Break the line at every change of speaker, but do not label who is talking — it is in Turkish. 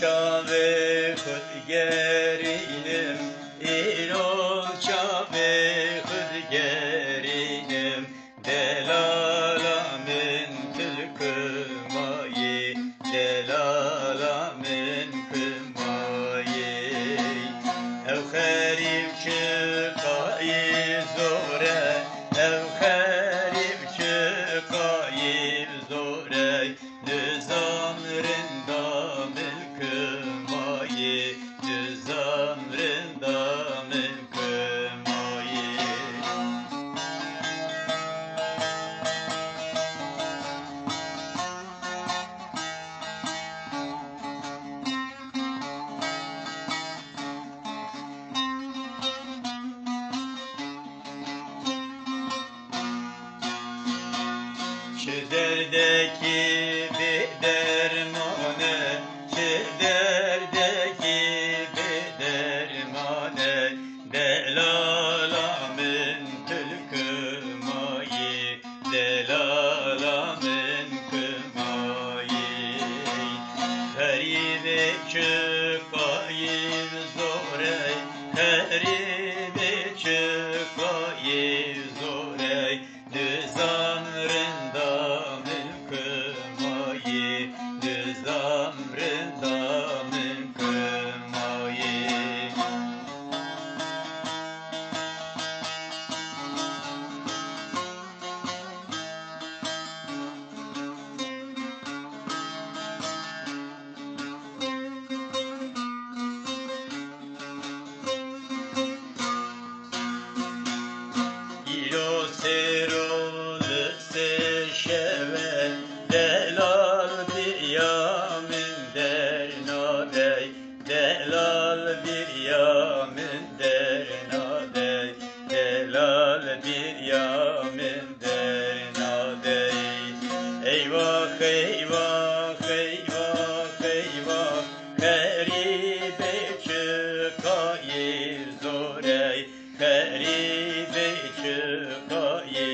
çave khud gerinim İrol çave khud gerinim Delalamin tülkümayi Delalamin kımayi Ev herif çıkayı zore Ev herif çıkayı zore. Nizam rinda Nizam dermane Delalamin tülkümayi Delalamin kımayi Heribe çıkayım zorey Heribe çıkayım zorey Nizam rında mülkümayi Nizam rında bir yamin dernadey eyvah eyvah 可以。